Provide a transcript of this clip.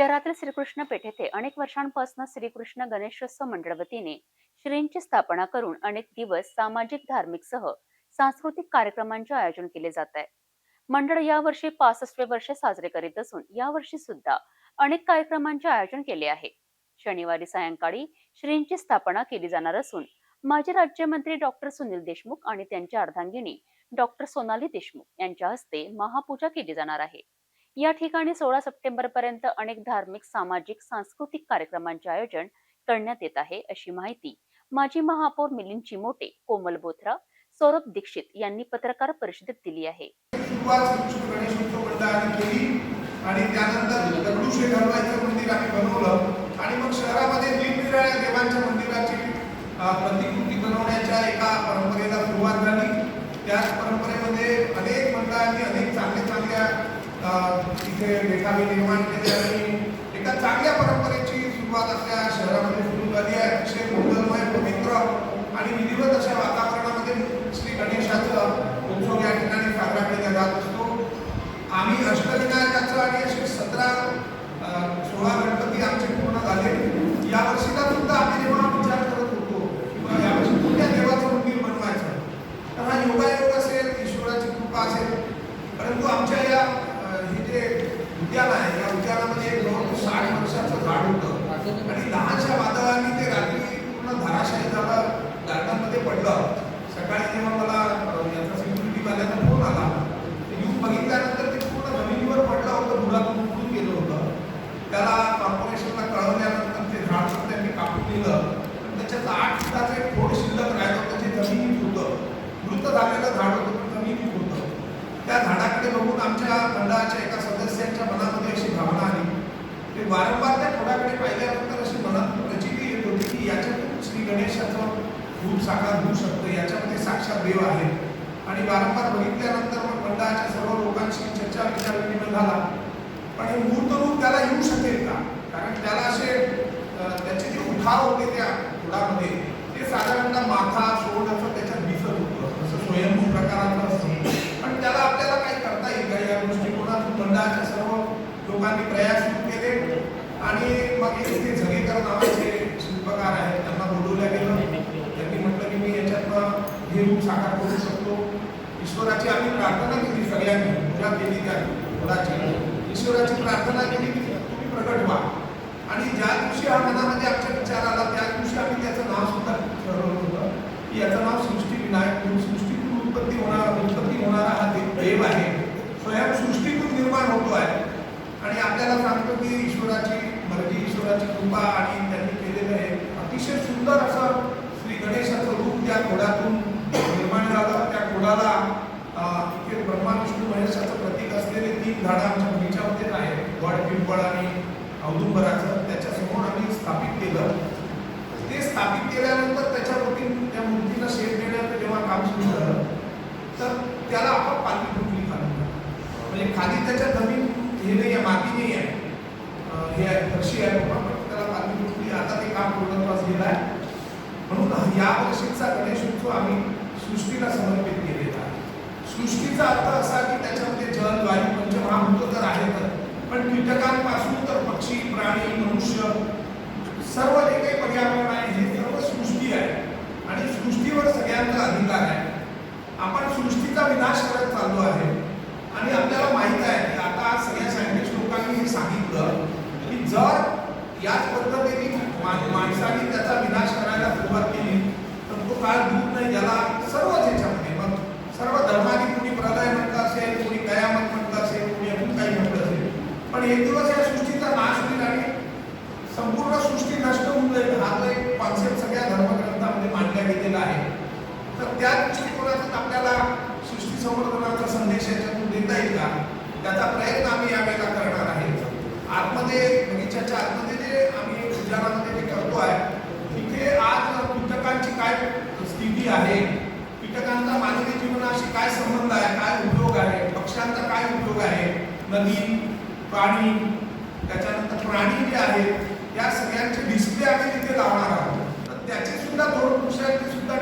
शहरातील श्रीकृष्ण पेठ येथे अनेक वर्षांपासून श्रीकृष्ण गणेशोत्सव मंडळ वतीने श्रींची स्थापना करून अनेक दिवस सामाजिक धार्मिक सह सांस्कृतिक कार्यक्रमांचे आयोजन केले जात आहे मंडळ यावर्षी पासष्टवे वर्ष साजरे करीत असून यावर्षी सुद्धा अनेक कार्यक्रमांचे आयोजन केले आहे. शनिवारी सायंकाळी श्रींची स्थापना केली जाणार असून माजी राज्यमंत्री डॉक्टर सुनील देशमुख आणि त्यांच्या अर्धांगिनी डॉक्टर सोनाली देशमुख यांच्या हस्ते महापूजा केली जाणार आहे. या ठिकाणी सोळा सप्टेंबर पर्यंत अनेक धार्मिक सामाजिक सांस्कृतिक कार्यक्रमांचे आयोजन करण्यात येत आहे अशी माहिती माजी महापौर मिलिंद चिमोटे कोमल बोथरा सौरभ दीक्षित यांनी पत्रकार परिषदेत दिली आहे. आणि त्यानंतर दगडूशेठ हलवाईचं मंदिर आम्ही बनवलं. आणि मग शहरामध्ये निरनिराळ्या देवांच्या मंदिराची प्रतिकृती बनवण्याच्या एका परंपरेला सुरुवात झाली. त्याच परंपरे अनेक मंडळांनी अनेक चांगल्या चांगल्या अ, तिथे देखावे निर्माण केले आणि एका चांगल्या परंपरेची सुरुवात आपल्या शहरामध्ये सुरू झाली आहे. अतिशय मंगलमय पवित्र आणि विधिवत अशा वातावरणामध्ये श्री गणेशाचा उत्सव या ठिकाणी साजरा केला जात असतो. आम्ही अष्टविनायकाचं आणि असे सतरा सोळा गणपती आमचे पूर्ण झाले. या वर्षीला सुद्धा आम्ही जेव्हा विचार करत होतो किंवा यावर्षी कुठल्या देवाचं मंदिर बनवायचं? तर हा योगायोग असेल ईश्वराची कृपा असेल परंतु आमच्या या जे उद्यान आहे. या उद्यानामध्ये दोन साठ वर्षाचं झाड होतं. आणि लहानशा वादळाने ते रात्री पूर्ण धाराशाही झालं गार्डनमध्ये पडलं सकाळी जेव्हा मला याचा सिक्युरिटी वाल्याचा फोन आला येऊन बघितल्यानंतर ते पूर्ण जमिनीवर पडलं होतं धुरातून उडून गेलं होतं. त्याला कॉर्पोरेशनला कळवल्यानंतर ते झाड त्यांनी कापून दिलं. पण त्याच्यात आठ फुटाचं एक खोड शिल्लक राहिलं होतं जे जमिनीत होतं. मृत झालेलं झाड होतं जमिनीत होतं. त्या झाडाकडे बघून आमच्या मंडळाच्या एका सदस्यांच्या मनामध्ये अशी भावना आली ते वारंवार त्या खोडाकडे पाहिल्यानंतर अशी मनात प्रचिती येत होती की याच्यातून श्री गणेशाचं रूप साकार होऊ शकतं याच्यामध्ये साक्षात देव आहे. आणि वारंवार बघितल्यानंतर मग मंडळाच्या सर्व लोकांशी चर्चा विचार विनिमय झाला. पण हे मूर्त रूप त्याला येऊ शकेल का? कारण त्याला असे त्याचे जे उठाव होते त्या खोडामध्ये ते साधारणतः माथा सोड असं त्याच्यात दिसत होतं. असं स्वयंभू प्रकाराचं असतं. पण त्याला आपल्याला काही करता येईल का या दृष्टिकोनातून मंडळाच्या सर्व लोकांनी प्रयास सुरू केले आणि मग इथे ते झगेकर नावाचे शिल्पकार आहेत त्यांना बोलवल्या गेलं. त्यांनी म्हटलं की मी याच्यातनं हे रूप साकार करू शकतो. ईश्वराची आम्ही प्रार्थना केली सगळ्यांनी. मुला केली त्या मुलाची. ईश्वराची प्रार्थना केली की तुम्ही प्रकट व्हा. आणि ज्या दिवशी हा मनामध्ये आमच्या विचार आला त्या दिवशी आम्ही त्याचं नाव सुद्धा ठरवलं होतं की याचं नाव सृष्टी विनायक म्हणून सृष्टीतून उत्पत्ती होणार उत्पत्ती होणारा हा दे- देव आहे स्वयं सृष्टीतून निर्माण होतो आहे आणि आपल्याला की ईश्वराची मर्जी ईश्वराची कृपा आणि त्यांनी केलेलं आहे. अतिशय सुंदर असं श्री गणेशाचं रूप त्या घोड्यातून निर्माण झालं. त्या घोडाला अं, इथे ब्रह्मा विष्णू महेशाचं प्रतीक असलेले तीन झाडं आमच्या बगीच्यामध्ये आहे वड पिंपळ आणि औदुंबराचं त्याच्यासमोर आम्ही स्थापित केलं. ते स्थापित केल्यानंतर त्याच्यावरती त्या मूर्तीला शेप देण्याचं जेव्हा काम सुरू झालं तर त्याला आपण पालखी फुटली खाली म्हणजे खाली त्याच्या जमीन हे नाही आहे माती नाही आहे हे पक्षी आहे पण त्याला पालखी आता ते काम पूर्णत्वास गेलं आहे म्हणून या वर्षीचा गणेशोत्सव आम्ही सृष्टीला समर्पित केलेला आहे. सृष्टीचा अर्थ असा की त्याच्यामध्ये जल वायू पंचमहाभूत तर आहेतच पण कीटकांपासून तर पक्षी प्राणी मनुष्य सर्व जे काही पर्यावरण आहे हे सर्व सृष्टी आहे. आणि सृष्टीवर सगळ्यांचा अधिकार आहे. आपण सृष्टीचा विनाश करत चाललो आहे. आणि आपल्याला माहीत आहे की आता सगळ्या सायंटिस्ट लोकांनी हे सांगितलं की जर याच पद्धतीने माणसाने त्याचा विनाश करायला सुरुवात केली तर तो काळ दूर नाही ज्याला सर्व याच्यामध्ये मग सर्व धर्माने कोणी प्रलय म्हणत असेल कोणी कयामत म्हणत असेल कोणी अजून काही म्हटलं असेल. पण एक दिवस या सृष्टीचा नाश होईल आणि संपूर्ण सृष्टी नष्ट होऊन जाईल. हा जो एक कॉन्सेप्ट सगळ्या धर्मग्रंथामध्ये मांडला गेलेला आहे. तर त्या दृष्टिकोनातून आपल्याला सृष्टी संवर्धनाचा संदेश याच्यातून देता येईल का? त्याचा प्रयत्न आम्ही यावेळेला करणार आहे आतमध्ये बगीच्याच्या आतमध्ये जे आम्ही उद्यानामध्ये जे करतो आहे तिथे आज कीटकांची काय स्थिती आहे? कीटकांचा मानवी जीवनाशी काय संबंध आहे? काय उपयोग आहे? पक्ष्यांचा काय उपयोग आहे? नदी प्राणी त्याच्यानंतर प्राणी जे आहेत या सगळ्यांचे डिस्प्ले आम्ही तिथे लावणार आहोत. तर त्याचे सुद्धा दोन पुरुषांचे सुद्धा